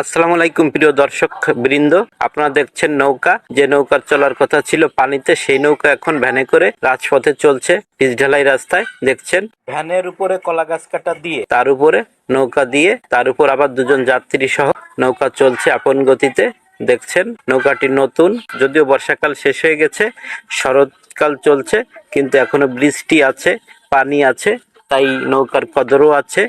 আসসালামু আলাইকুম প্রিয় দর্শক বৃন্দ। আপনারা দেখছেন নৌকা। যে নৌকার চলার কথা ছিল পানিতে সেই নৌকা এখন ভ্যানে করে রাজপথে চলছে পিচঢালাই রাস্তায়। দেখছেন? ভ্যানের উপরে কলা গাছ কাটা দিয়ে। তার উপরে নৌকা দিয়ে তার উপর আবার দুজন যাত্রী সহ নৌকা চলছে আপন গতিতে। দেখছেন? নৌকাটি নতুন যদিও বর্ষাকাল শেষ হয়ে গেছে শরৎকাল চলছে কিন্তু এখনও বৃষ্টি আছে পানি আছে তাই নৌকার কদরও আছে।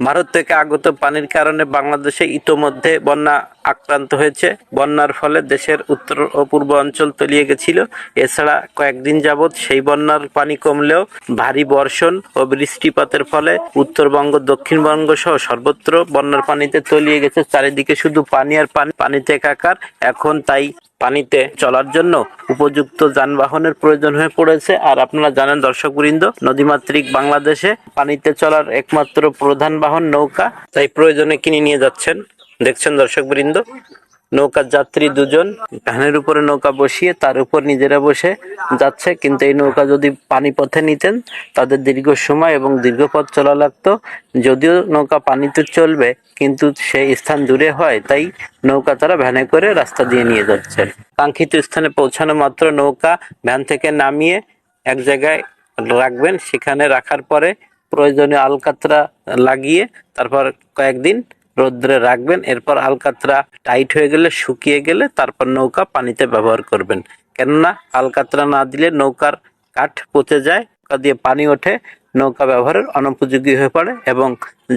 ভারত থেকে আগত পানির কারণে বাংলাদেশে ইতোমধ্যে বন্যা আক্রান্ত হয়েছে। বন্যার ফলে দেশের উত্তর ও পূর্ব অঞ্চল তলিয়ে গেছিল। এছাড়া কয়েকদিন যাবৎ সেই বন্যার পানি কমলেও ভারী বর্ষণ ও বৃষ্টিপাতের ফলে উত্তরবঙ্গ দক্ষিণবঙ্গ সহ সর্বত্র বন্যার পানিতে তলিয়ে গেছে। চারিদিকে শুধু পানি আর পানি। পানিতে একাকার। এখন তাই পানিতে চলার জন্য উপযুক্ত যানবাহনের প্রয়োজন হয়ে পড়েছে। আর আপনারা জানেন দর্শকবৃন্দ, নদীমাতৃক বাংলাদেশে পানিতে চলার একমাত্র প্রধান বাহন নৌকা। তাই প্রয়োজনে কিনে নিয়ে যাচ্ছেন। দেখছেন দর্শকবৃন্দ? নৌকার যাত্রী দুজন ভ্যানের উপরে নৌকা বসিয়ে তার উপর নিজেরা বসে যাচ্ছে। কিন্তু এই নৌকা যদি পানি পথে নিতেন, তাদের দীর্ঘ সময় এবং দীর্ঘ পথ চলা লাগতো। যদিও নৌকা পানিতে চলবে, কিন্তু সেই স্থান দূরে হয়, তাই নৌকা তারা ভ্যানে করে রাস্তা দিয়ে নিয়ে যাচ্ছেন কাঙ্ক্ষিত স্থানে পৌঁছানো মাত্র নৌকা ভ্যান থেকে নামিয়ে এক জায়গায় রাখবেন। সেখানে রাখার পরে প্রয়োজনীয় আলকাতরা লাগিয়ে তারপর কয়েকদিন রোদ্রে রাখবেন, এরপর আলকাতরা টাইট হয়ে গেলে, শুকিয়ে গেলে তারপর নৌকা পানিতে ব্যবহার করবেন। কেননা আলকাতরা না দিলে নৌকার কাঠ পচে যায় দিয়ে পানি ওঠে, নৌকা ব্যবহারের অনুপযোগী হয়ে পড়ে এবং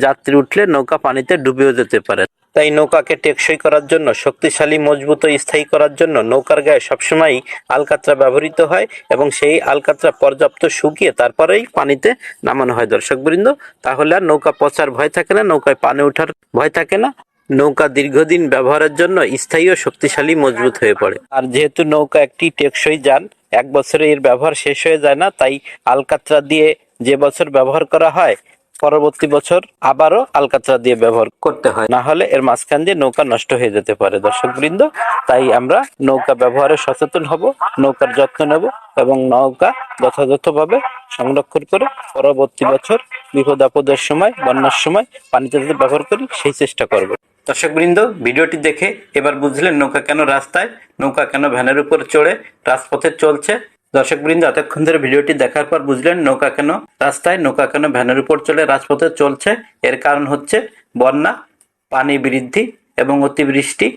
যাত্রী উঠলে নৌকা পানিতে ডুবেও যেতে পারে। তাই নৌকাকে টেকসই করার জন্য, শক্তিশালী, মজবুত স্থায়ী করার জন্য নৌকার গায়ে সবসময় আলকাতরা ব্যবহৃত হয় এবং সেই আলকাতরা পর্যাপ্ত শুকিয়ে তারপরেই পানিতে নামানো হয়। দর্শকবৃন্দ তাহলে আর নৌকা পচার ভয় থাকে না, নৌকায় পানি ওঠার ভয় থাকে না। নৌকা দীর্ঘদিন ব্যবহারের জন্য স্থায়ী ও শক্তিশালী, মজবুত হয়ে পড়ে। আর যেহেতু নৌকা একটি টেকসই যান, এক বছরে এর ব্যবহার শেষ হয়ে যায় না, তাই আলকাতরা দিয়ে যে বছর ব্যবহার করা হয় পরবর্তী বছর আবারও আলকাতরা দিয়ে ব্যবহার করতে হয়। না হলে এর মাঝখান দিয়ে নৌকা নষ্ট হয়ে যেতে পারে দর্শক বৃন্দ তাই আমরা নৌকা ব্যবহারে সচেতন হব, নৌকার যত্ন নেব এবং নৌকা যথাযথভাবে সংরক্ষণ করে পরবর্তী বছর বিপদ আপদের সময়, বন্যার সময় পানিতে যাতে ব্যবহার করি, সেই চেষ্টা করব। দর্শক বৃন্দ ভিডিওটি দেখে এবার বুঝলেন নৌকা কেন রাস্তায়, নৌকা কেন ভ্যানের উপর চড়ে, রাজপথে চলছে দর্শক বৃন্দ এতক্ষণ ধরে ভিডিওটি দেখার পর বুঝলেন নৌকা কেন রাস্তায়, নৌকা কেন ভ্যানের উপর চলে রাজপথে চলছে। এর কারণ হচ্ছে বন্যা, পানি বৃদ্ধি এবং অতিবৃষ্টি।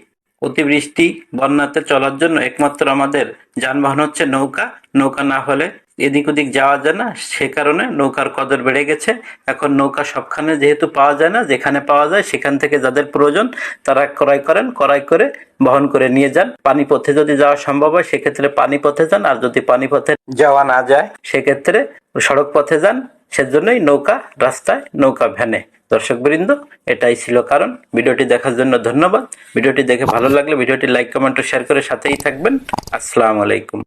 অতিবৃষ্টি বন্যাতে চলার জন্য একমাত্র আমাদের যানবাহন হচ্ছে নৌকা। নৌকা না হলে এদিক ওদিক যাওয়া যায় না। সে কারণে নৌকার কদর বেড়ে গেছে। এখন নৌকা সবখানে যেহেতু পাওয়া যায় না, যেখানে পাওয়া যায় সেখান থেকে যাদের প্রয়োজন তারা ক্রয় করেন, ক্রয় করে বহন করে নিয়ে যান। পানি পথে যদি যাওয়া সম্ভব হয়, সেক্ষেত্রে পানি পথে যান আর যদি পানি পথে যাওয়া না যায়, সেক্ষেত্রে সড়ক পথে যান। সেজন্যই নৌকা রাস্তায় নৌকা ভ্যানে। দর্শকবৃন্দ, এটাই ছিল কারণ। ভিডিওটি দেখার জন্য ধন্যবাদ। ভিডিওটি দেখে ভালো লাগলে ভিডিওটি লাইক, কমেন্ট ও শেয়ার করে সাথেই থাকবেন। আসসালামু আলাইকুম।